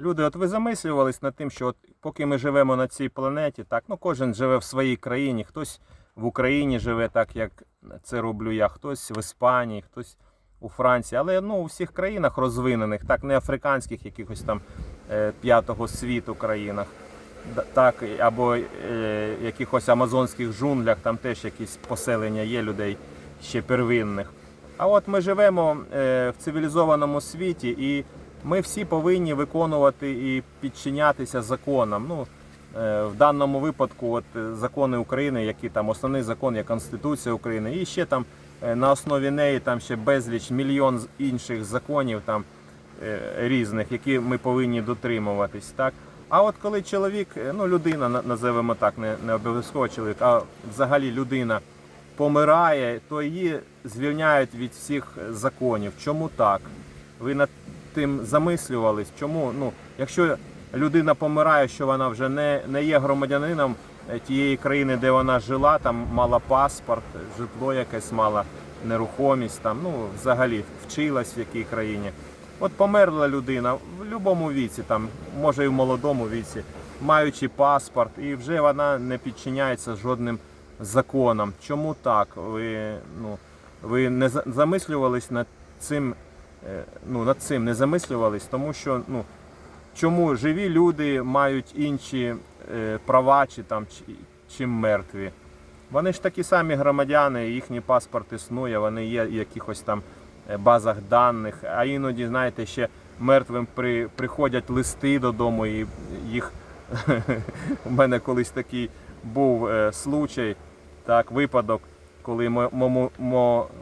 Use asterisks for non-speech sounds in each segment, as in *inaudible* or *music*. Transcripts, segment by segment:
Люди, от ви замислювались над тим, що от поки ми живемо на цій планеті, так, ну кожен живе в своїй країні, хтось в Україні живе так, як це роблю я, хтось в Іспанії, хтось у Франції, але ну, у всіх країнах розвинених, так, не африканських якихось там е, п'ятого світу країнах, так, або е, якихось амазонських джунглях, там теж якісь поселення є людей ще первинних. А от ми живемо е, в цивілізованому світі, і ми всі повинні виконувати і підчинятися законам. Ну, е, в даному випадку, от е, закони України, які там основний закон є Конституція України, і ще там е, на основі неї там ще безліч мільйон інших законів там різних, які ми повинні дотримуватись. Так? А от коли чоловік, ну людина, називаємо так, не, не обов'язково чоловік, а взагалі людина помирає, то її звільняють від всіх законів. Чому так? Ви над тим замислювались? Чому? Ну, якщо людина помирає, що вона вже не, не є громадянином е, тієї країни, де вона жила, там мала паспорт, житло якесь мала, нерухомість, там, ну, взагалі вчилась в якій країні. От померла людина в будь-якому віці, там, може і в молодому віці, маючи паспорт, і вже вона не підчиняється жодним законам. Чому так? Ви, ну, ви не за- замислювались над цим, ну, над цим не замислювались, тому що ну, чому живі люди мають інші е, права чи там чи, чим мертві? Вони ж такі самі громадяни, їхній паспорт існує, вони є в якихось там е, базах даних, а іноді, знаєте, ще мертвим при, приходять листи додому, і їх *laughs* у мене колись такий був е, случай, так, випадок, коли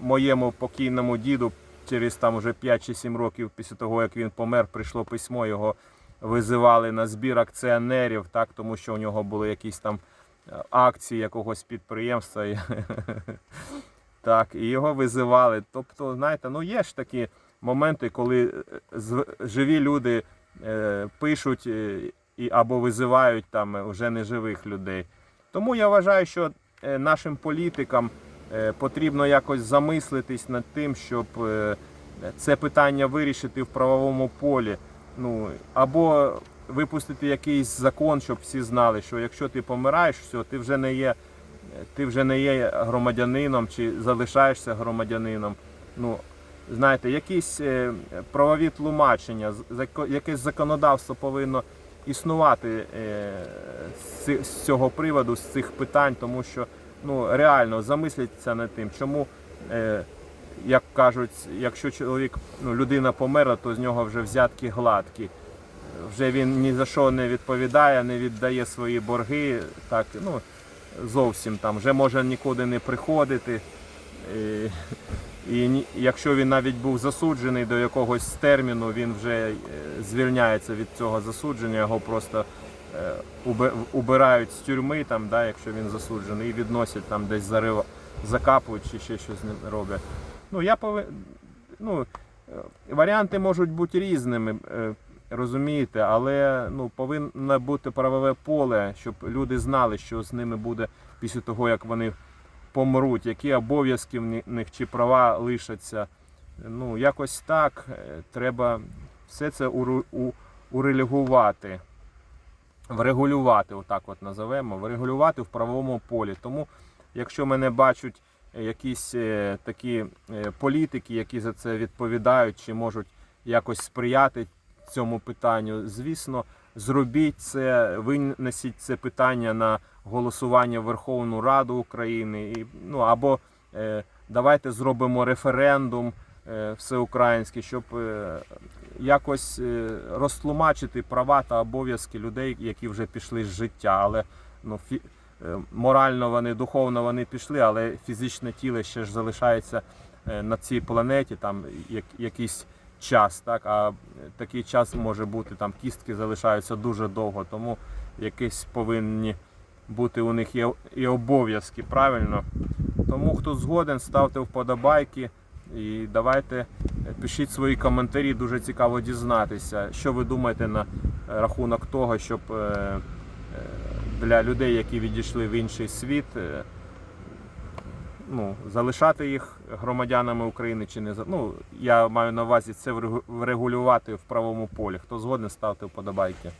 моєму покійному діду через там уже 5 чи 7 років після того, як він помер, прийшло письмо, його визивали на збір акціонерів, так, тому що у нього були якісь там е, акції якогось підприємства. *laughs* Так, і його визивали. Тобто, знаєте, ну є ж такі моменти, коли е, живі люди е, пишуть або визивають там вже неживих людей. Тому я вважаю, що нашим політикам потрібно якось замислитись над тим, щоб е, це питання вирішити в правовому полі. Ну, або випустити якийсь закон, щоб всі знали, що якщо ти помираєш, все, ти вже не є, ти вже не є громадянином чи залишаєшся громадянином. Ну, знаєте, якісь е, правові тлумачення, якесь законодавство повинно існувати е, з цього приводу, з цих питань, тому що ну, реально замисліться над тим, чому, е, як кажуть, якщо чоловік, ну, людина померла, то з нього вже взятки гладкі. Вже він ні за що не відповідає, не віддає свої борги, так, ну, зовсім там, вже може нікуди не приходити. І, і якщо він навіть був засуджений до якогось терміну, він вже е, звільняється від цього засудження, його просто е, убирають з тюрми, там, да, якщо він засуджений, і відносять там десь зарив, закапують чи ще щось роблять. Ну, я пови... ну, е, варіанти можуть бути різними, е, розумієте, але ну, повинно бути правове поле, щоб люди знали, що з ними буде після того, як вони помруть, які обов'язки в них чи права лишаться. Ну, якось так е, треба все це уру- у- урегулювати, врегулювати, отак от називемо, врегулювати в правовому полі. Тому, якщо мене бачать е, якісь е, такі е, політики, які за це відповідають, чи можуть якось сприяти цьому питанню, звісно, зробіть це, винесіть це питання на голосування в Верховну Раду України, і, ну або давайте зробимо референдум всеукраїнський, щоб якось е, розтлумачити права та обов'язки людей, які вже пішли з життя. Але ну, фі, е, морально вони, духовно вони пішли, але фізичне тіло ще ж залишається е, на цій планеті, там як, якийсь час, так, а такий час може бути, там кістки залишаються дуже довго, тому якісь повинні бути у них і обов'язки, правильно? Тому хто згоден, ставте вподобайки і давайте е, пишіть свої коментарі. Дуже цікаво дізнатися, що ви думаєте на рахунок того, щоб е, е, для людей, які відійшли в інший світ, е, ну, залишати їх громадянами України чи не ну, я маю на увазі це врегулювати в правовому полі. Хто згоден, ставте вподобайки.